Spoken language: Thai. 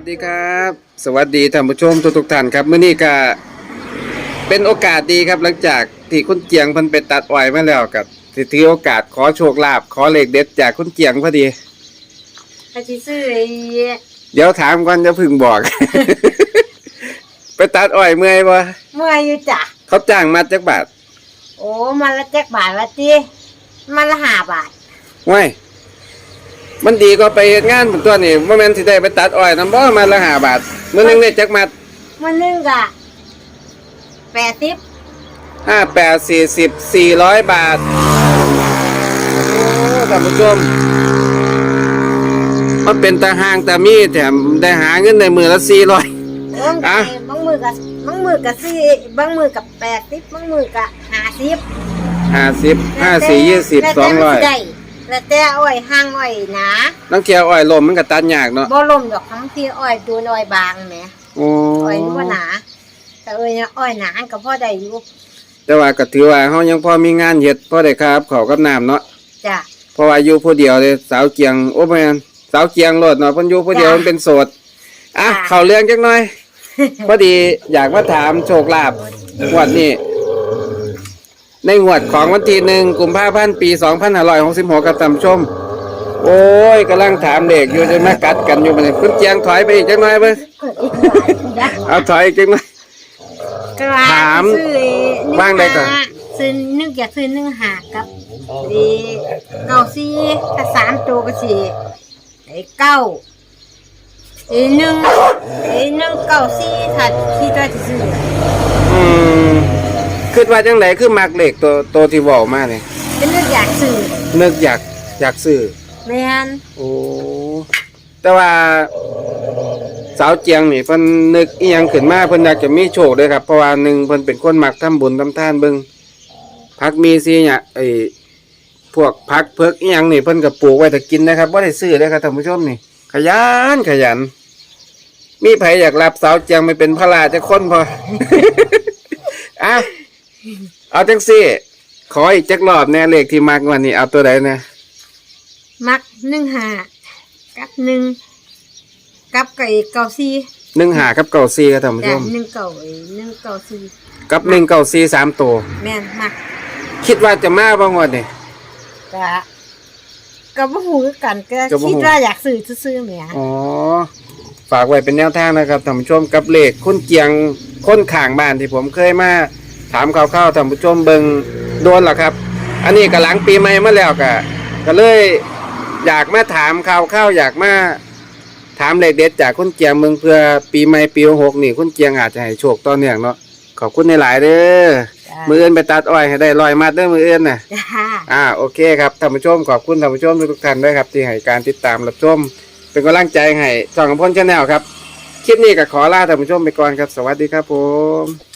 วัสดีครับ สวัสดีท่านผู้ชมทุกๆท่านครับมื้อนี้ก็เป็นโอกาสดีครับหลังจากที่คุณเจียงเพิ่นไปตัดอ้อยมาแล้วกับที่ถือโอกาสขอโชคลาภขอเลขเด็ดจากคุณเจียงพอดีไปสิซื้อไอ้เดี๋ยวถามก่อนจะพึ่งบอก ไปตัดอ้อยเมื่อยบ่เมื่อยอยู่จ้ะเขาจ้างมาจักบาท โอ้มันละแจ็คบาทละติมันละห้าบาทว้ย มันดีก็ไปเฮ็ดงานเป็นตัวนี่บ่แม่นสิได้ไปตัดอ้อยนำบ่มาละ5บาทมื้อหนึงได้จักมัดมันหนึงกะแปดสิบห้าแปดสี่สิบสี่ร้อยบาทโอ้ท่านผู้ชมมันเป็นตาหางตามีแถมได้หาเงินในมือละสี่ร้อยเอิ่มอะ บางมือกับบางมือกับสี่บางมือกับแปดสิบบางมือกับห้าสิบห้าสิบห้าสี่ยี่สิบสองร้อย แล้วแต่ อ้อยห้างอ้อยหนาน้องเคียวอ้อยลมมันก็ตัดยากเนาะบ่ลมดอกทั้งที่อ้อยดูอ้อยบางแหมโอ้อ้อยนี่บ่หนาแต่อ้อยเนี่ยอ้อยหนาก็พอได้อยู่แต่ว่าก็ถือว่าเฮายังพอมีงานเฮ็ดพอได้ครับเขาวกับน้ำเนาะจ้ะเพราะว่าอยู่ผู้เดียวเลยสาวเกียงโอ้แม่นสาวเกียงโลดเนาะเพิ่นอยู่ผู้เดียวจ้ะมันเป็นโสดอะจ้ะเข้าเรื่องจักหน่อย พอดีอยากมาถามโชคลาภงวดนี้ ในงวดของวันที่หนึ่งกุมภาพันธ์ปีสองพันห้าร้อยหกสิบหกกับท่านผู้ชม โอ้ยกำลังถามเด็กอยู่จะมากัดกันอยู่มันคุณเจียงถอยไปอีกจังหน่อยเบ้เอาถอยอีกจังหน่อยก็ว่าถามซื้อนึ่ว่างใดก่อนหซื้อนึกอยากซื้อนึ่งหากับดีเก้าสี่ถ้าสามตัวก็สี่ไอ้เก้าไอ้หนึ่งไอ้หนึ่งเก้าสี่ถ้าที่ตัวจะซื้ออืม คิดว่าจังไหนคือมักเลขตัวตัวที่บอกมาเนี่ยเป็นนึกอยากซื้อนึกอยากอยากซื้อแม่นโอ้แต่ว่าสาวเจียงนี่เพิ่นนึกอีหยังขึ้นมาเพิ่นอยากจะมีโชคเด้อครับเพราะว่าหนึ่งเพิ่นเป็นคนมักทำบุญทำทานเบิ่งผักมีสิเนี่ยไอ้พวกผักเพิกอีหยังนี่เพิ่นก็ปลูกไว้ถ้ากินนะครับบ่ได้ซื้อเด้อครับท่านผู้ชมนี่ ขยันขยัน มีไผอยากรับสาวเจียงไปเป็นพระราชาคนพอ อะ เอาจังซี่ ขออีกจักรอบแน่เลขที่มักวันนี้เอาตัวใดนะมักหนึ่งหากับหนึ่งกับไก่เก้าสี่หนึ่งหากับเก่าซีครับท่านผู้ชแต่มหนึ่งเก้าไอ้หนึ่งเก้าสี่กับหนึ่งเก่าซีสามตัวแม่นมักคิดว่าจะมาบ้างวันนี้ กะก็บ่ฮู้คือกันก็ก็บ่ฮู้ คิดว่าอยากซื้อซื่อๆแหมอ๋อ ฝากไว้เป็นแนวทางนะครับท่านผู้ชมกับเลขคุณเกียงคนข่างบ้านที่ผมเคยมา ถามข่าวๆท่านผู้ชมเบิงโดนหรอครับ อันนี้ก็หลังปีใหม่มาแล้วก็ก็เลยอยากมาถามข่าวๆอยากมาถามเลขเด็ดจากคุณเกียงเมืองเพื่อปีใหม่ปีหกนี่คุณเกียงอาจจะให้โชคต่อเนื่องเนาะขอบคุณในหลายๆเด้อจ้ามือเอื้นไปตัดอ้อยให้ได้ลอยมัดเด้อมือเอื้นน่ะจ้าอ่าโอเคครับท่านผู้ชมขอบคุณท่านผู้ชมทุกๆท่านด้วยครับ ที่ให้การติดตามรับชม เป็นกำลังใจให้ช่องของพ่นชาแนลครับคลิปนี้ก็ขอลาท่านผู้ชมไปก่อนครับ สวัสดีครับผม